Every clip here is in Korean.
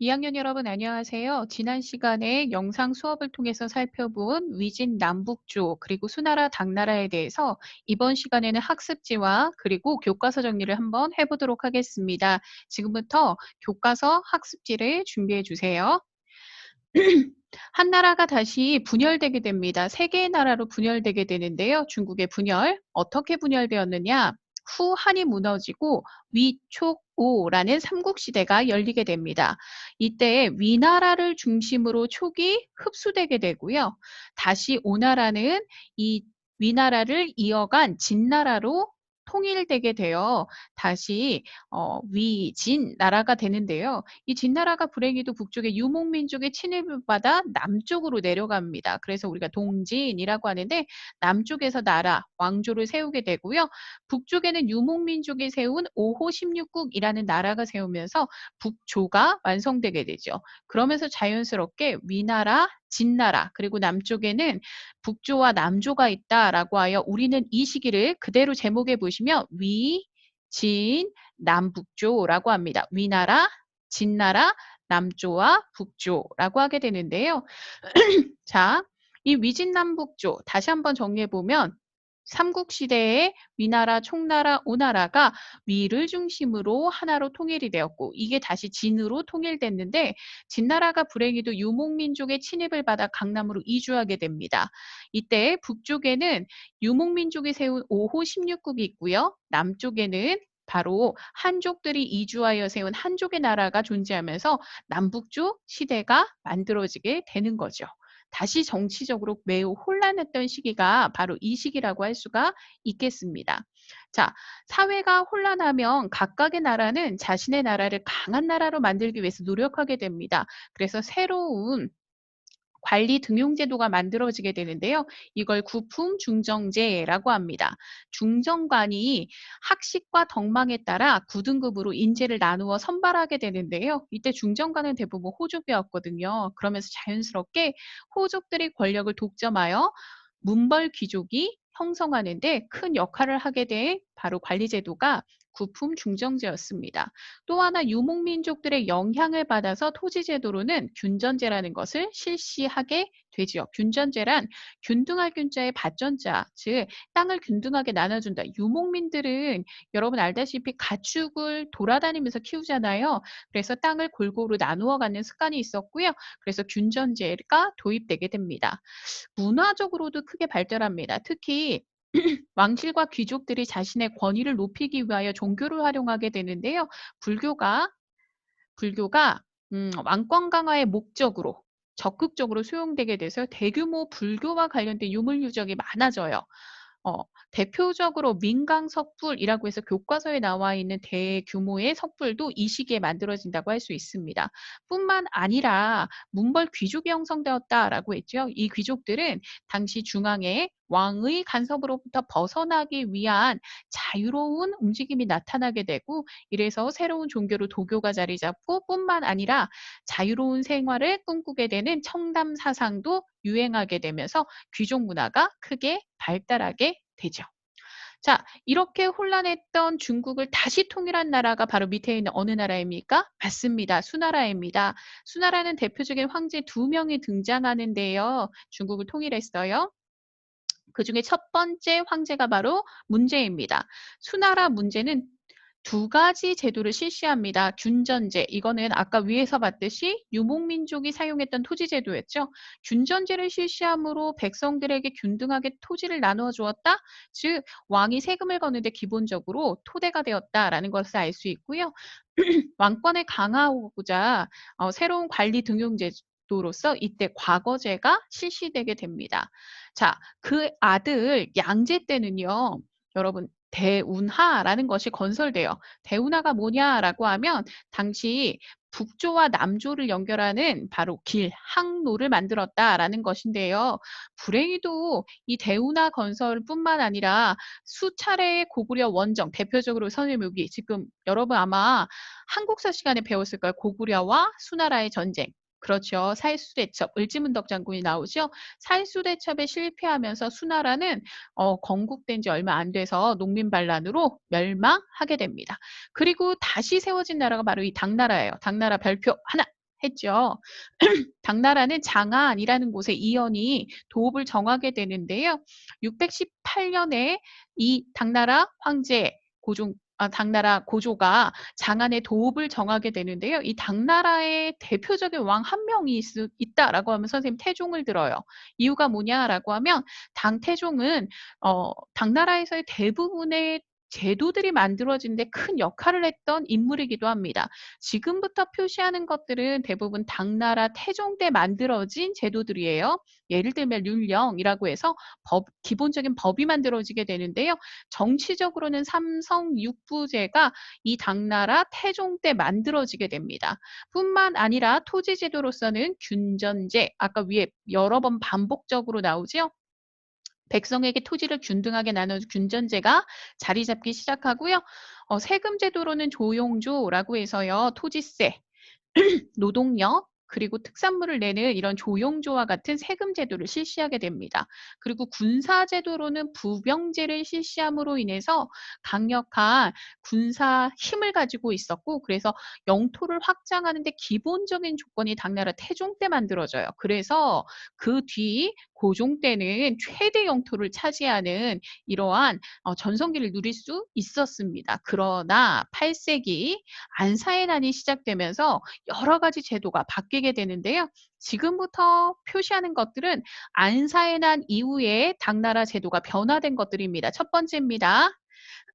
2학년 여러분 안녕하세요. 지난 시간에 영상 수업을 통해서 살펴본 위진 남북조 그리고 수나라 당나라에 대해서 이번 시간에는 학습지와 그리고 교과서 정리를 한번 해보도록 하겠습니다. 지금부터 교과서 학습지를 준비해 주세요. 한 나라가 다시 분열되게 됩니다. 세 개의 나라로 분열되게 되는데요. 중국의 분열 어떻게 분열되었느냐? 후 한이 무너지고 위촉 오라는 삼국시대가 열리게 됩니다. 이때 위나라를 중심으로 촉이 흡수되게 되고요. 다시 오나라는 이 위나라를 이어간 진나라로 통일되게 되어 다시 어, 위진 나라가 되는데요. 이 진나라가 불행히도 북쪽의 유목민족의 침입을 받아 남쪽으로 내려갑니다. 그래서 우리가 동진이라고 하는데 남쪽에서 나라, 왕조를 세우게 되고요. 북쪽에는 유목민족이 세운 5호 16국이라는 나라가 세우면서 북조가 완성되게 되죠. 그러면서 자연스럽게 위나라, 진나라 그리고 남쪽에는 북조와 남조가 있다라고 하여 우리는 이 시기를 그대로 제목에 보시면 위, 진, 남북조라고 합니다. 위나라, 진나라, 남조와 북조라고 하게 되는데요. 자, 이 위진남북조 다시 한번 정리해 보면 삼국시대에 위나라, 총나라, 오나라가 위를 중심으로 하나로 통일이 되었고 이게 다시 진으로 통일됐는데 진나라가 불행히도 유목민족의 침입을 받아 강남으로 이주하게 됩니다. 이때 북쪽에는 유목민족이 세운 5호 16국이 있고요. 남쪽에는 바로 한족들이 이주하여 세운 한족의 나라가 존재하면서 남북조 시대가 만들어지게 되는 거죠. 다시 정치적으로 매우 혼란했던 시기가 바로 이 시기라고 할 수가 있겠습니다. 자, 사회가 혼란하면 각각의 나라는 자신의 나라를 강한 나라로 만들기 위해서 노력하게 됩니다. 그래서 새로운 관리 등용 제도가 만들어지게 되는데요. 이걸 구품 중정제라고 합니다. 중정관이 학식과 덕망에 따라 9등급으로 인재를 나누어 선발하게 되는데요. 이때 중정관은 대부분 호족이었거든요. 그러면서 자연스럽게 호족들이 권력을 독점하여 문벌 귀족이 형성하는데 큰 역할을 하게 된 바로 관리제도가 구품 중정제였습니다. 또 하나 유목민족들의 영향을 받아서 토지제도로는 균전제라는 것을 실시하게 되지요. 균전제란 균등할 균자의 받전자, 즉 땅을 균등하게 나눠준다. 유목민들은 여러분 알다시피 가축을 돌아다니면서 키우잖아요. 그래서 땅을 골고루 나누어 갖는 습관이 있었고요. 그래서 균전제가 도입되게 됩니다. 문화적으로도 크게 발달합니다. 특히 왕실과 귀족들이 자신의 권위를 높이기 위하여 종교를 활용하게 되는데요. 불교가 불교가 음, 왕권 강화의 목적으로 적극적으로 수용되게 돼서 대규모 불교와 관련된 유물 유적이 많아져요. 어, 대표적으로 민강 석불이라고 해서 교과서에 나와 있는 대규모의 석불도 이 시기에 만들어진다고 할 수 있습니다. 뿐만 아니라 문벌 귀족이 형성되었다라고 했죠. 이 귀족들은 당시 중앙에 왕의 간섭으로부터 벗어나기 위한 자유로운 움직임이 나타나게 되고 이래서 새로운 종교로 도교가 자리 잡고 뿐만 아니라 자유로운 생활을 꿈꾸게 되는 청담 사상도 유행하게 되면서 귀족 문화가 크게 발달하게 되죠. 자, 이렇게 혼란했던 중국을 다시 통일한 나라가 바로 밑에 있는 어느 나라입니까? 맞습니다. 수나라입니다. 수나라는 대표적인 황제 두 명이 등장하는데요. 중국을 통일했어요. 그 중에 첫 번째 황제가 바로 문제입니다. 수나라 문제는 두 가지 제도를 실시합니다. 균전제, 이거는 아까 위에서 봤듯이 유목민족이 사용했던 토지 제도였죠. 균전제를 실시함으로 백성들에게 균등하게 토지를 나누어 주었다. 즉 왕이 세금을 거는데 기본적으로 토대가 되었다라는 것을 알 수 있고요. 왕권을 강화하고자 어, 새로운 관리 등용제 도로서 이때 과거제가 실시되게 됩니다. 자, 그 아들 양제 때는요. 여러분 대운하라는 것이 건설돼요. 대운하가 뭐냐라고 하면 당시 북조와 남조를 연결하는 바로 길, 항로를 만들었다라는 것인데요. 불행히도 이 대운하 건설뿐만 아니라 수차례의 고구려 원정, 대표적으로 선일묘기, 지금 여러분 아마 한국사 시간에 배웠을 거예요. 고구려와 수나라의 전쟁. 그렇죠. 살수대첩, 을지문덕 장군이 나오죠. 살수대첩에 실패하면서 수나라는 어, 건국된 지 얼마 안 돼서 농민 반란으로 멸망하게 됩니다. 그리고 다시 세워진 나라가 바로 이 당나라예요. 당나라 별표 하나, 했죠. 당나라는 장안이라는 곳에 이연이 도읍을 정하게 되는데요. 618년에 이 당나라 황제 고종 아 당나라 고조가 장안의 도읍을 정하게 되는데요. 이 당나라의 대표적인 왕 한 명이 있 있다라고 하면 선생님 태종을 들어요. 이유가 뭐냐라고 하면 당태종은 어 당나라에서의 대부분의 제도들이 만들어진 데 큰 역할을 했던 인물이기도 합니다. 지금부터 표시하는 것들은 대부분 당나라 태종 때 만들어진 제도들이에요. 예를 들면 륜령이라고 해서 법 기본적인 법이 만들어지게 되는데요. 정치적으로는 삼성 육부제가 이 당나라 태종 때 만들어지게 됩니다. 뿐만 아니라 토지 제도로서는 균전제 아까 위에 여러 번 반복적으로 나오죠. 백성에게 토지를 균등하게 나눠 균전제가 자리 잡기 시작하고요. 어, 세금 제도로는 조용조라고 해서요. 토지세, 노동력, 그리고 특산물을 내는 이런 조용조와 같은 세금 제도를 실시하게 됩니다. 그리고 군사 제도로는 부병제를 실시함으로 인해서 강력한 군사 힘을 가지고 있었고 그래서 영토를 확장하는데 기본적인 조건이 당나라 태종 때 만들어져요. 그래서 그 뒤 고종 때는 최대 영토를 차지하는 이러한 어, 전성기를 누릴 수 있었습니다. 그러나 8세기 안사의 난이 시작되면서 여러 가지 제도가 바뀌 게 되는데요. 지금부터 표시하는 것들은 안사의 난 이후에 당나라 제도가 변화된 것들입니다. 첫 번째입니다.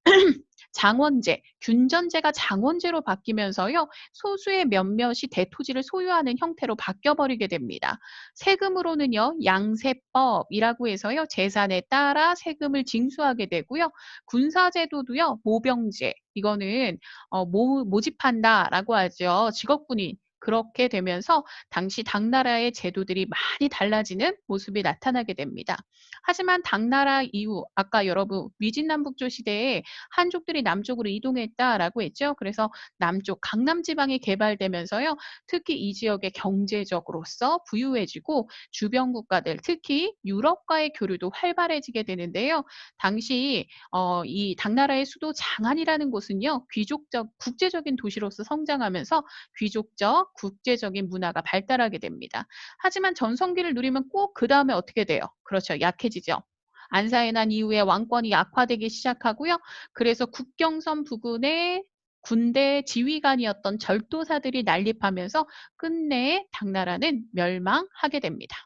장원제, 균전제가 장원제로 바뀌면서요. 소수의 몇몇이 대토지를 소유하는 형태로 바뀌어버리게 됩니다. 세금으로는요. 양세법이라고 해서요. 재산에 따라 세금을 징수하게 되고요. 군사제도도요. 모병제, 이거는 어, 모, 모집한다라고 하죠. 직업군인 그렇게 되면서 당시 당나라의 제도들이 많이 달라지는 모습이 나타나게 됩니다. 하지만 당나라 이후 아까 여러분 위진남북조 시대에 한족들이 남쪽으로 이동했다라고 했죠. 그래서 남쪽 강남 지방이 개발되면서요. 특히 이 지역의 경제적으로서 부유해지고 주변 국가들 특히 유럽과의 교류도 활발해지게 되는데요. 당시 어, 이 당나라의 수도 장안이라는 곳은요. 귀족적 국제적인 도시로서 성장하면서 귀족적 국제적인 문화가 발달하게 됩니다. 하지만 전성기를 누리면 꼭 그 다음에 어떻게 돼요? 그렇죠. 약해지죠. 안사의 난 이후에 왕권이 약화되기 시작하고요. 그래서 국경선 부근에 군대 지휘관이었던 절도사들이 난립하면서 끝내 당나라는 멸망하게 됩니다.